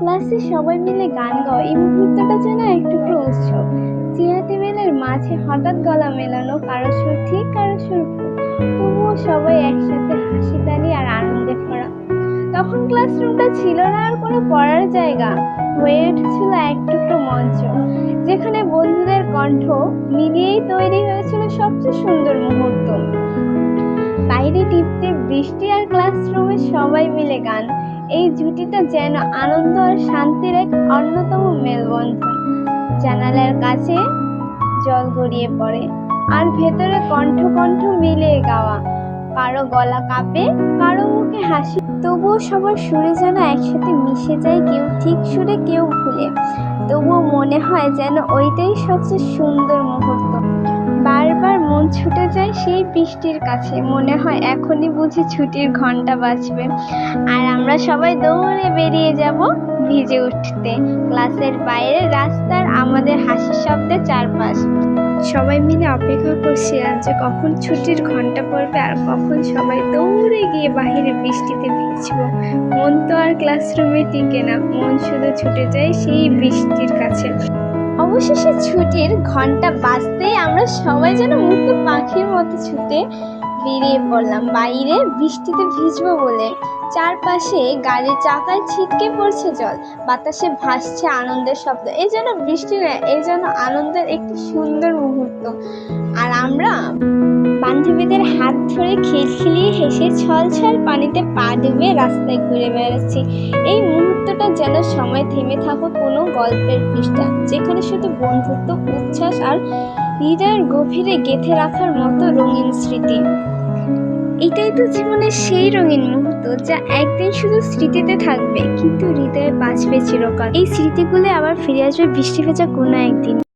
ক্লাসে সবাই মিলে গান গাওয়া এই মুহূর্তটা যেন এক টুকরো উৎসব। চেয়ার টেবিলের মাঝে হঠাৎ গলা মেলানো, কারও সুর ঠিক, কারও সুর তবুও সবাই একসাথে হাসি তালি আর আনন্দে ভরা। তখন ক্লাসরুমটা ছিল না আর কোনো পড়ার জায়গা। হয়ে উঠেছিল এক টুকরো মঞ্চ, যেখানে বন্ধুদের কণ্ঠ মিলিয়েই তৈরি হয়েছিল সবচেয়ে সুন্দর মুহূর্ত। বাইরে টিপতে বৃষ্টি আর ক্লাসরুমে সবাই মিলে গান এই জুটিটা যেন আনন্দ আর শান্তির এক অন্যতম মেলবন্ধন। জানালার কাছে জল গড়িয়ে পড়ে, আর ভেতরে কণ্ঠ কণ্ঠ মিলিয়ে গাওয়া। কারও গলা কাঁপে, কারও মুখে হাসি। তবুও সবার সুরে যেন একসাথে মিশে যায়, কেউ ঠিক সুরে, কেউ ভুলে। তবুও মনে হয় যেন ওইটাই সবচেয়ে সুন্দর মন ছুটে যায় সেই বৃষ্টির কাছে। মনে হয় এখনই বুঝি ছুটির ঘণ্টা বাজবে। আর আমরা সবাই দৌড়ে বেরিয়ে যাব ভিজে উঠতে। ক্লাসের বাইরে রাস্তার আমাদের হাসির শব্দে চারপাশ। সবাই মিলে অপেক্ষা করছি আর যে কখন ছুটির ঘণ্টা পড়বে আর কখন সবাই দৌড়ে গিয়ে বাইরে বৃষ্টিতে ভিজবো। মন তো আর ক্লাসরুমে টিকে না। মন শুধু ছুটে যায় সেই বৃষ্টির কাছে। অবশেষে ছুটির ঘণ্টা বাজতেই আমরা সবাই যেন মুক্ত পাখির মতো ছুটে বেরিয়ে পড়লাম। বাইরে বৃষ্টিতে ভিজবো বলে চারপাশে গাড়ির চাকায় ছিটকে পড়ছে জল। বাতাসে ভাসছে আনন্দের শব্দ। এই যেন বৃষ্টি, এই যেন আনন্দের একটি সুন্দর মুহূর্ত। আর আমরা বান্ধবীদের হাত ধরে খিলখিলিয়ে হেসে ছল ছল পানিতে পা ডুবে রাস্তায় ঘুরে বেড়াচ্ছি। এই মুহূর্তটা যেন সময় থেমে থাকা কোনো গল্পের পৃষ্ঠা, যেখানে শুধু বন্ধুত্ব, উচ্ছ্বাস আর হৃদয়ের গভীরে গেঁথে রাখার মতো রঙিন স্মৃতি। এটাই তো জীবনের সেই রঙিন মুহূর্ত যা একদিন শুধু স্মৃতিতে থাকবে, কিন্তু হৃদয়ে বাঁচবে চিরকাল। এই স্মৃতিগুলো আবার ফিরে আসবে বৃষ্টি ভেজা কোনো একদিন।